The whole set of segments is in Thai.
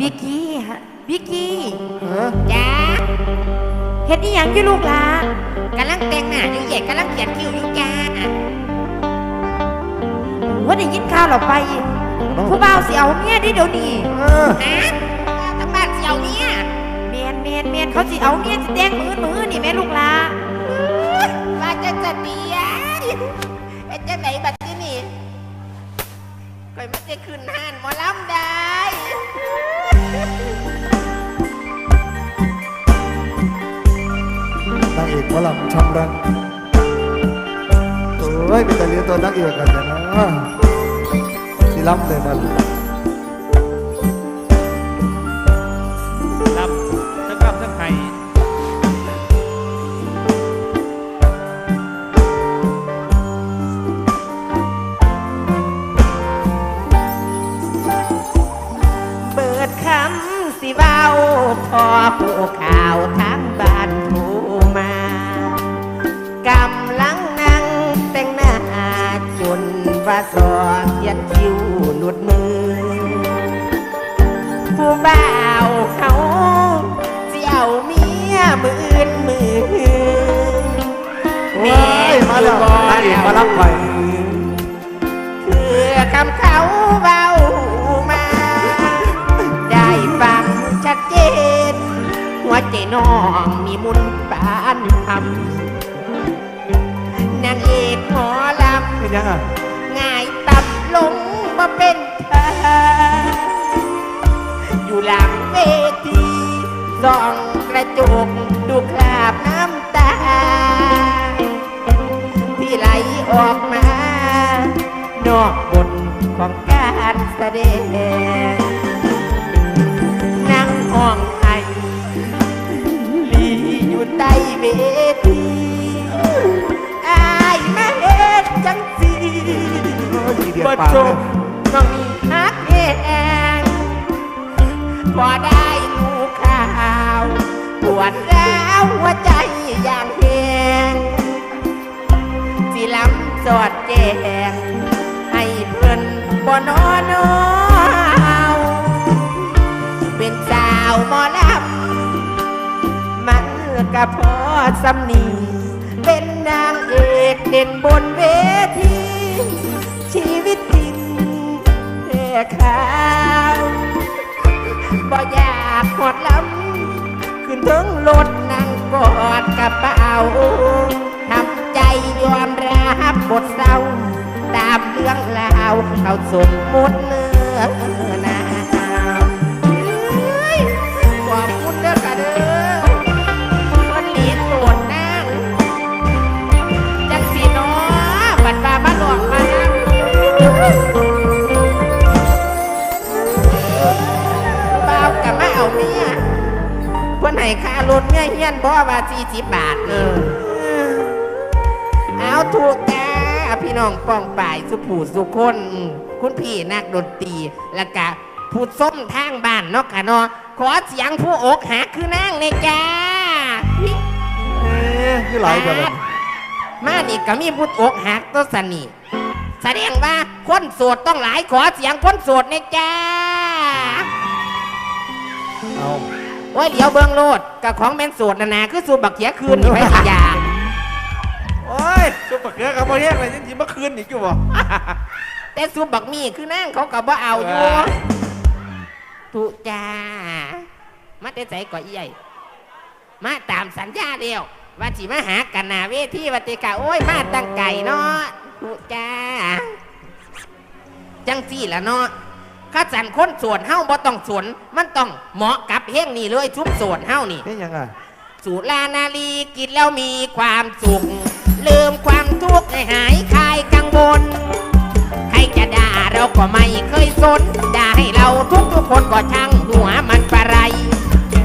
บิกกี้ฮะบิกกี้เออจ้าเฮ็ดอีหยังอยู่ลูกหลากำลังแต่งหน้าอยู่ใหญ่กำลังเขียนคิ้วอยู่จ้าว่าได้ยินข่าวเราไปผู้บ่าวสิเอาเมียได้เดี๋ยวนี้เออฮะทั้งบ้านเสี่ยวเนี่ยเมียนเมียนเมียนเขาสิเอาเมียสิแดงมือมือนี่แม่ลูกหลาว่าจะจะเดียไอ้เจ้าไหนบัดที่นี่คอยมาจะขึ้นห้านหมอลำได้นา อกหมอลำช่ำรังโอ้ยเป็นแต่เลี้ยงตัวนางเอกกันนะสิล้ำเลยมันครับทั้งครับทั้งไทยเปิดคำสิเว้าพอผู้ข่า ว่าสอเขียนคิ้วหลุดมือ ผู้บ่าวเขาสิเอาเมียมืออื่นมืออื่นโอ้ยมาแล้วนางเอกมาล้ำไปคือคำเขาเบามา ได้ฟังชัดเจน หัวใจน้องมีมุนปานคำนางเอกหมอลเป็นยังอะำง่ายตับลงมา เป็นเธออยู่หลังเวทีส่องกระจกดูคราบน้ำตา ที่ไหลออกมา นอกบทของการแสดงนั่งห้องไห้ลีอยู่ใต้เวทีอายมาเฮ็ดจังสีโอ้ยทีเดียวบ่ปากจเต้องฮักเองพอได้ดูข่าวปวดร้วหัวใจอย่างแหงสิลำสอดแจงให้เพื่อนบ่นอนเอาเป็นสาวหมอลำมันก็พอสำนีเป็นนางเอกเด่นบนเวทีชีวิต ข่าวบ่อยากหอดลำขึ้นถึงรถนั่งกอดกระเป๋าทำใจยอมรับบทเศร้า ตามเรื่องราวเขาสมมติเนื้อนา ให้ค่ารถเงี้ยเฮียนบ่ว่า40บาทนี่เอาถูกจ้าพี่น้องป้องป่ายสุผูสุคนอืมคุณพี่นักดนตรีแล้วก็ผู้ส้มทางบ้านเนาะค่ะเนาะขอเสียงผู้อกหักคือนางเลยจ้าเอ๊ะคือหลายแบบนั้นมานี่ก็มีผู้อกหักตัวสนิแสดงว่าคนโสดต้องหลายขอเสียงคนโสดเนี่ยจ้าเอา โอ้ยเดี๋ยวเบิ่งโลดกับของแม่นโสดนานาคือสูบบักเขียคืนนี่ไปสิยาโอ้ยซุปเปอร์เกลือกับโมเฮกอะไรจริงๆเมื่อคืนอีกอยู่บ่ แต่สูบบักมีคือนั่งเขาก็บ่เอาอยู่เออถูกจ้ามาแต่ใส่ก่ออีใหญ่มาตามสัญญาเดียวว่าสิมาหากันหนาเวทีวัติกาโอ้ยมาตั้งไก่เนาะถูกจ้าจังสี่ละเนาะ ข้าจันคนสวนเฮ้าบ่ต้องสวน มันต้องเหมาะกับเฮงนี่เลยชุบสวนเฮ้านี่ เป็นยังอะสุรานาลีกินแล้วมีความสุข ลืมความทุกข์ให้หายคลายกังวล ใครจะด่าเราก็ไม่เคยสน ด่าให้เราทุกทุกๆคนก็ช่างหัวมันปะไร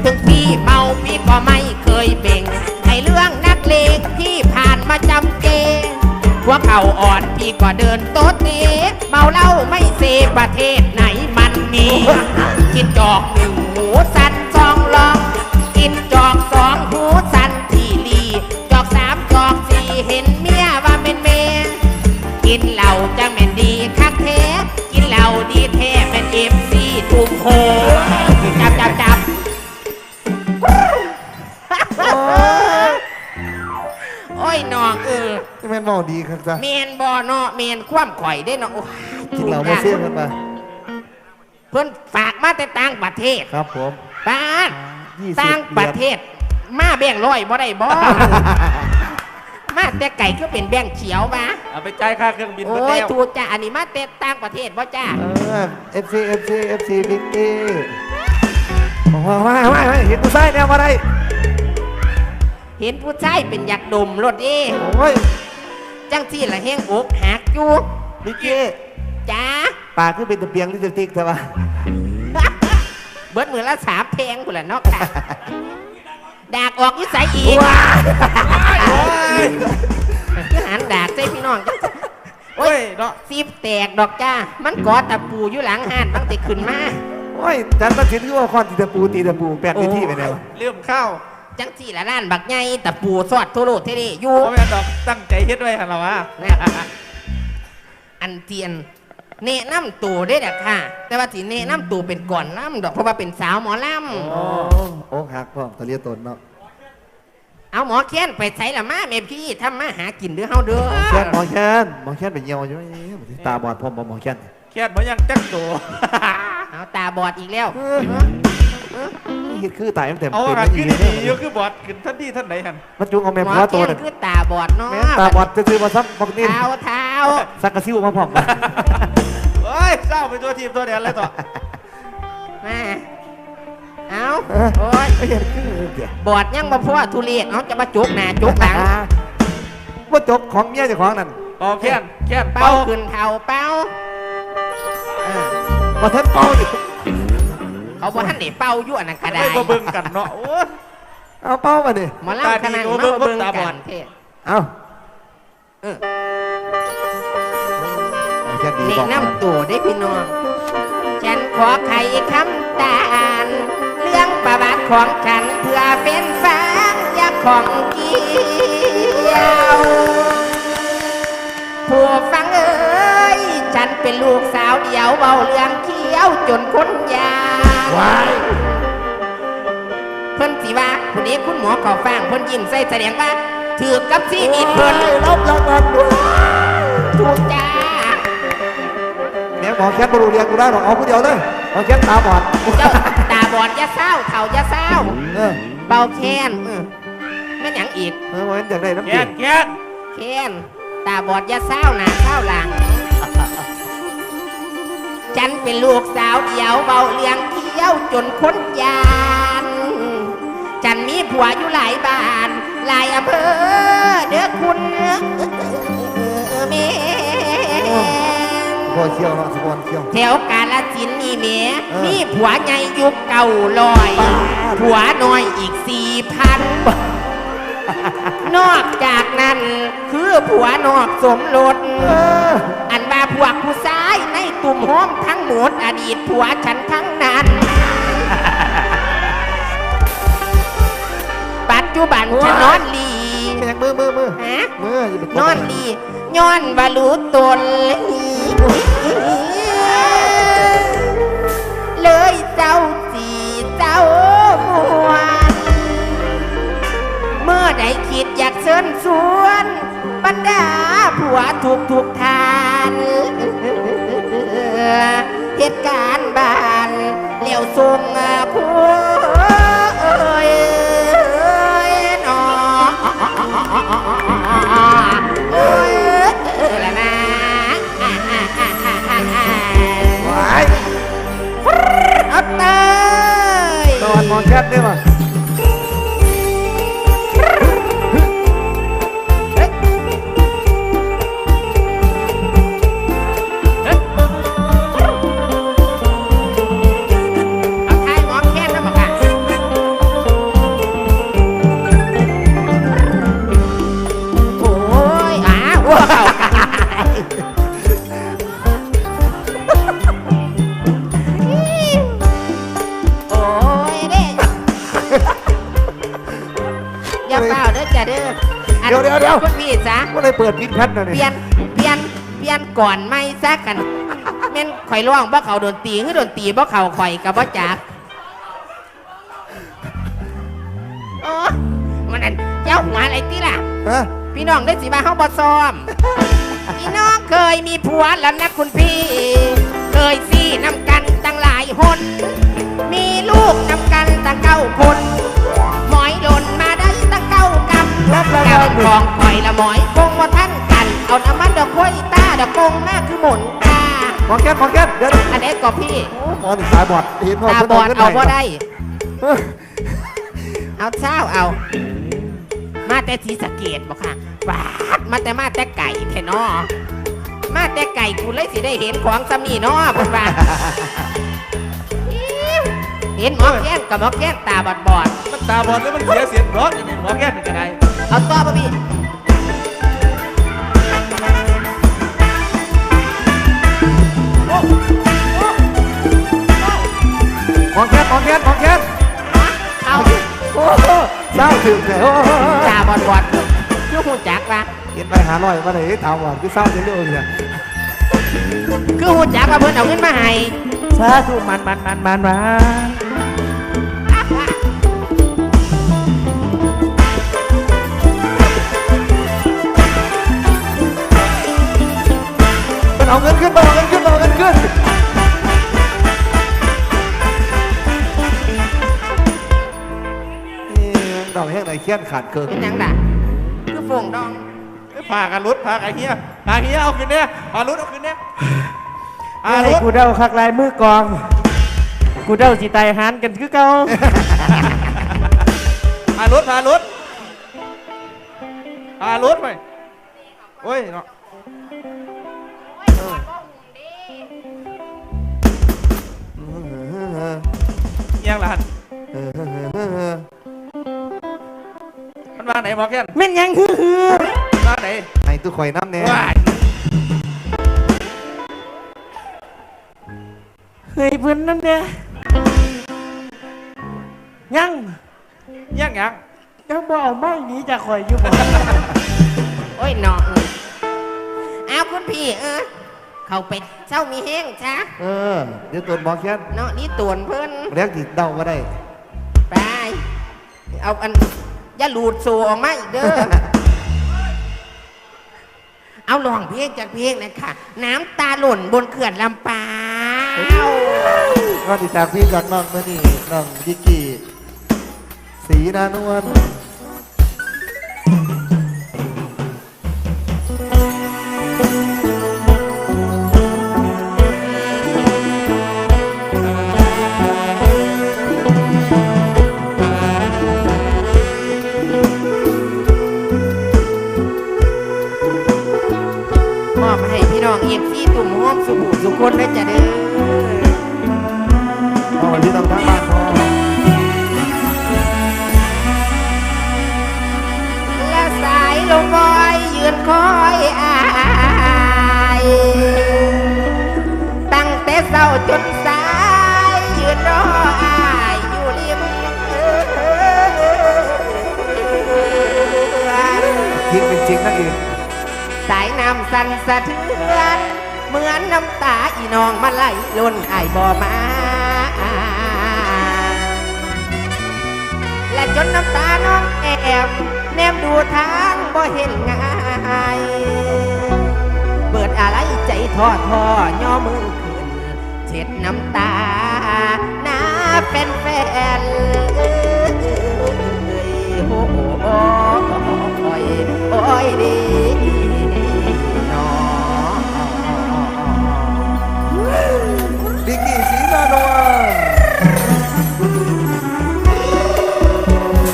ถึงพี่เมาพี่ก็ไม่เคยเบ่งให้เรื่องนักเลงที่ผ่านมาจำเจ หัวเข่าอ่อนพี่ก็เดินโต๊ดเตะเมาเหล้าไม่เซประเทศไหนมันมีกินจอกหนึ่งหูสันสองลอง กินจอกสองหูสันที่ลีจอกสามจอกสี่เห็นเมียว่าเป็นเมกินเหล้าจังแม่นดีคักแท้กินเหล้าดีแท้แม่นเอฟซีถูกโหม่น เมาดีครับจ้ะเมนบ่เนาะเมนคว่ำข่อยได้เนาะโอ้ยกินเหล้าบ่เสียกันมาเพิ่นฝากมาแต่ต่างประเทศครับผมป้าดยี่สิบต่างประเทศ มาแบ่งค์ร้อยบ่ได้บ่มาแต่ไก่ก็เป็นแบ่งค์เขียวมาเอาไปจ่ายค่าเครื่องบินโอ้เบิดยแล้วทูจ้าอันนี้มาแต่ต่างประเทศบ่จ้าเออ FC FC FC บิ๊กกี้ว้าวว้าวว้าวเห็นกูใส่แนวมาได้เห็นผู้ชายเป็นอยากดมรถเอโอ้ย จังที่ละแห้งอกหักอยู่บิ๊กกี้จ้าปากคือเป็นตะเปียงลิปสติกใช่ปะเบิดมือละสามเพลงกูนละเนาะค่ะดากออกยิ่ใส่อีกว้าโอ้ยคือหันดากใส่พี่น้องจังโอ้ยเนาะซีบแตกดอกจ้า มันกอตะปูอยู่หลังหันตั้งแต่ขึ้นมาโอ้ยจันทร์ตัดสินคือว่าคอนตีตะปูตีตะปูแปดวิธีไปไหนวะเรื่องข้าว จังสี่ละล้านบักใหญ่ตะปูสอดโทโรเทเดอยู่เพราะแม่นดอกตั้งใจเฮ็ดไว้หั่นล่ะวะนะอันเทียนแนะน้ำตัวได้ดอกค่ะ แต่ว่าสิแนะน้ำตัวเป็นก่อนน้ำดอกเพราะว่าเป็นสาวหมอลโอ้โอ้หักพ่อตะเลียตนเนาะำเอาหมอแค้นไปใส่ละมาแม่พี่ทำมาหากินเด้อเฮาเด้อหมอแค้นหมอแค้นหมอแค้นเป็นเหี่ยวใช่ไหมตาบอดพร้อมบ่หมอแค้นเครียดบ่ยังจักโตเอาตาบอดอีกแล้ว เออเฮ็ดคือตายตั้งแต่เอาเป็นอาหารอีขึ้นเลยดีๆอยู่คือบอดขึ้นทันทีท่านไหนหั่นมันจุงเอาแม่หมอพ่อตัวแค้นนั่นคือตาบอดเนาะแม่ตาบอดจะซื้อมาซ้ำบอกนี่เท้าเท้าสักกระซิวมาพร้อมกันเอ้ยเศร้าไปตัวทีมตัวเดียวเลยต่อมาเอาเออโอ้ยเฮ็ดคือเดี๋ยวบอดยังบ่พอทุเรศเอาจะมาจุกหน้าจุกหลังว่าจกของเมียเจ้าของนั่นอ๋อเครียดเครียดเป้าเป้าขึ้นเท้าเป้าเออบ่ทันเป้าอยู่ เขาบอกท่านเด็เป้าอยู่อันนั้นก็ได้ไม่มาเบิ่งกันเนาะโอ้ยเอาเป้ามาดิหมอเล่าขนาดตาดีมาโอ้เบิ่งเบิ่งตาบกัอดนเท่เอาเออหมอแค้นดีแนะบอกนำตัวได้พี่น้อง ฉันขอไขคำตาอ่าน เรื่องประวัติของฉันเพื่อเป็นฟังอยาของเกี่ยวผู้ฟังเอ้ย ฉันเป็นลูกสาวเดียวเบาเรื่องเขี้ยว จนคนยาวว้ายเพิ่นสิว่าผู้นี้คุณหมอขอฟังเพิ่นยิ้มใส่แสดงว่าถือกับซีมีเพิ่นรับรางวัลด้วยถูกจ้าแม่หมอแค้นบ่รู้เรียนกูได้หรอกเอาผู้เดียวเลยหมอแค้นตาบอดเจ้าตาบอดอยาเศร้าเถ่าอยาเศร้าเออเบาแค้นเออแม่นหยังอีกเออหมอแค้นอยากได้น้ำเครีจิ้ยมดเครียดแค้นตาบอดอยาเศร้าหนาเศร้าหลัง ฉันเป็นลูกสาวเดียวเบาเลี้ยงเที่ยวจนคนยาน ฉันมีผัวอยู่หลายบ้าน หลายอำเภอเด้อคุณแม่พอเคี่ยวเนาะสปอนเคี่ยว แถวกาลสินธุ์นี่แหม่เออ มีผัวใหญ่ยุคเก่าลอยบ้าผัวน้อยอีกสี่พัน นอกจากนั้น คือผัวนอกสมรส เอออันว่าพวกผู้ชายใน ตุ่มห้อมทั้งหมดอดีตผัวฉันทั้งนั้นปัจจุบันฉันนอนลีเป็นยังมือมือมือฮะมืออย่าไปกดนอนลีย้อนบารู้ตนเลยเจ้าสีเจ้ามวนเมื่อใดคิดอยากเชิญชวนบรรดาผัวทุกทุกทาน เลี้ยวทรงผัวเอ้ยนอเอ้ยละนะว้ายอาเตยนอนมอแค้นได้ไหม จ๊ะว่าเลยเปิดปิดแพทนะเปนี่ลี่ยนเปลี่ยนเปลี่ยนก่อนไม่ซะกันแม่นข่อยร้องบ่เขาโดนตีคือโดนตีบ่เขาข่อยกับบ่จักโอ้มันนั่นเจ้าหัวอะไรติล่ะ ฮะพี่น้องได้สิมาเฮาบ่ซ้อม พี่น้องเคยมีผัวแล้วนะคุณพี่ เคยซี่นำกันตั้งหลายคนมีลูกนำกันตั้งเก้าคน รับรางกัวับลของคอยละหมอยคงว่าท่านกัน เอาน้ำมันดอกกล้วยตาดอกกงมากคือหมุนตาหมอแก้มหมอแก้มเดี๋ยวอันนี้ก็พี่โอ้หมอนี่สายบอดเห็นว่าตาพิ่นบอดงินเอาให้บ่ได้เออเอาเช้าเอา มาแต่ทีสะเกตบอกค่ะบาดมาแต่มาแต่ไก่แทนอมาแต่ไก่กูเลยสิได้เห็นของสามีเนาะเพิ่นว่าอิ๊วเห็นหมอแก้นกับหมอแก้นตาบอดบอดมันตาบอดแล้วมันเสียเสียงร้อนอย่างนี้หมอแก้นเป็นไงๆ เอาต่อป่ะพี่หมอแก้มหมอแก้มหมอแก้มเอาโอ้โหเศร้าถึงเลยโอ้โหตาบอดบอดๆคือหูจักว่าเห็นไปหาลอยมาเลยตาบอดคือเศร้าเรื่อยๆเนี่ยคือหูจักว่าเพิ่นเอาเงินมาให้สาธุมันมันมันมันมัน เอาเงินขึ้นมันเอาเงินขึ้นมันเอาเงินขึ้น นี่ดอกแห้งไหนเขี้ยนขาดเกินเป็นหยังล่ะคือฝงดองเอ้ยพากันรุดพากันเฮียพาเฮียเอาขึ้นเนี่ยพารุดเอาขึ้นเนี่ยพาให้รุดกูเดาคักลายมือกอง กูเดาสิตายหันกันคือเก่าพารุดพารุดพารุดไปโอ้ยเนาะ ยังหลานมันมาไหนหมอแก้นแม่นยังคือมาไหนให้ตู้ข่อยน้ำแน่ว้ายเฮ้ยเพื่อนนั่นเนี่ยยังยังยังยังบ่เอาไม่หนีจากข่อยอยู่บ่โอ้ยหนอเออเอาคุณพี่เออ เขาไปเช้ามีแห้งจ้ะเออเดี๋ยวตัวหมอเขี้ยนเนาะนี่ตวนเพิ่นเรียกติดเดาก็ได้ไปเอาอันอย่าหลูดโซออกมาอีกเด้อเอาลองเพลงจากเพลงนะค่ะ น้ำตาหล่นบนเขื่อนลำปาวก็ติดจากพี่จากน้องเมื่อนี่น้องยิกกี้สีนานวล นองมาไหลล้นอายบ่มา และจนน้ำตาน้องแอบแนมดูทางบ่เห็นง่ายเปิดอะไรใจท้อท้อย่อมือขึ้นเช็ดน้ำตาหน้าแฟนแฟนๆเอ้ยโอ้ยโอ้ยดี กี้สีนาน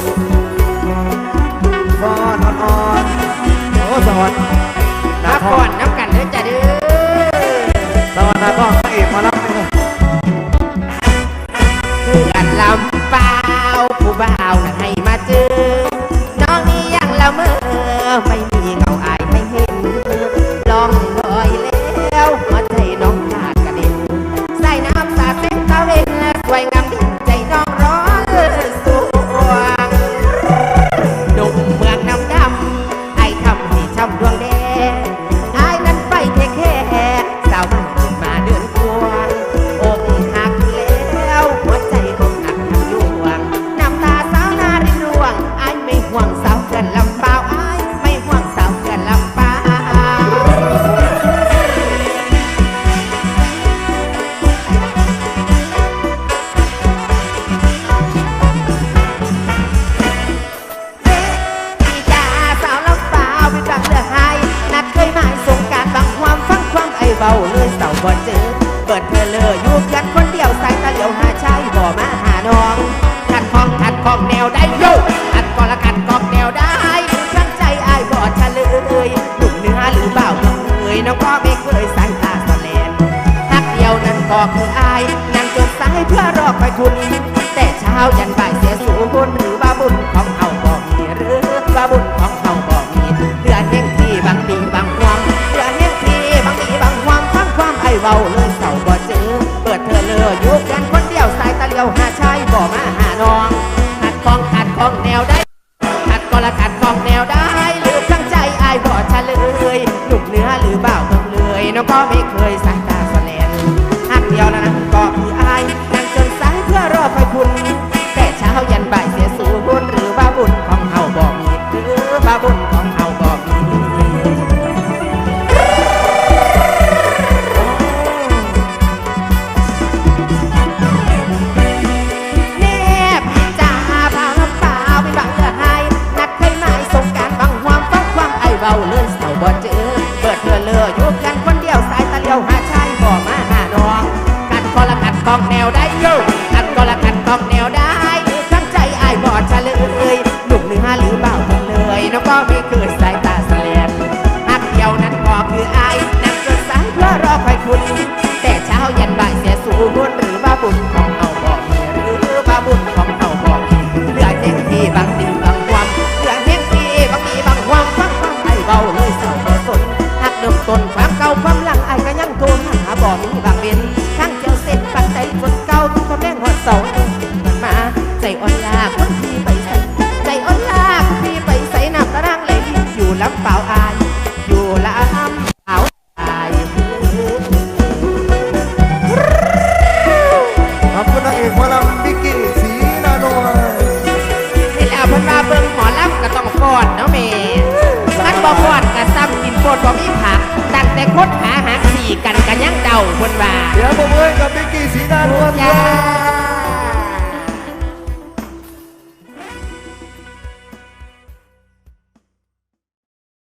วลฟอนอ่อนโอ้สวัสดีมานาทก่อองนน้ำกันเด้อจ้ะเด้อสวัสดีนาทองพระเอกมารับเลยเพื่อนลำปางุณ แต่เช้ายันบ่ายเสียสูบุญหรือว่าบุญของเขาบอกมีหรือว่าบุญของเขาบอกมีเดือนแห่งที่บางปีบางความเดือนแห่งที่บางปีบางความทั้งความไอเว้าเลยเศร้าบ่เจอเปิดเธอเลยยุกกันคนเดียวสายตะเลียวหาชายบ่มาหาน้องหัดคองหัดคองแนว 两宝。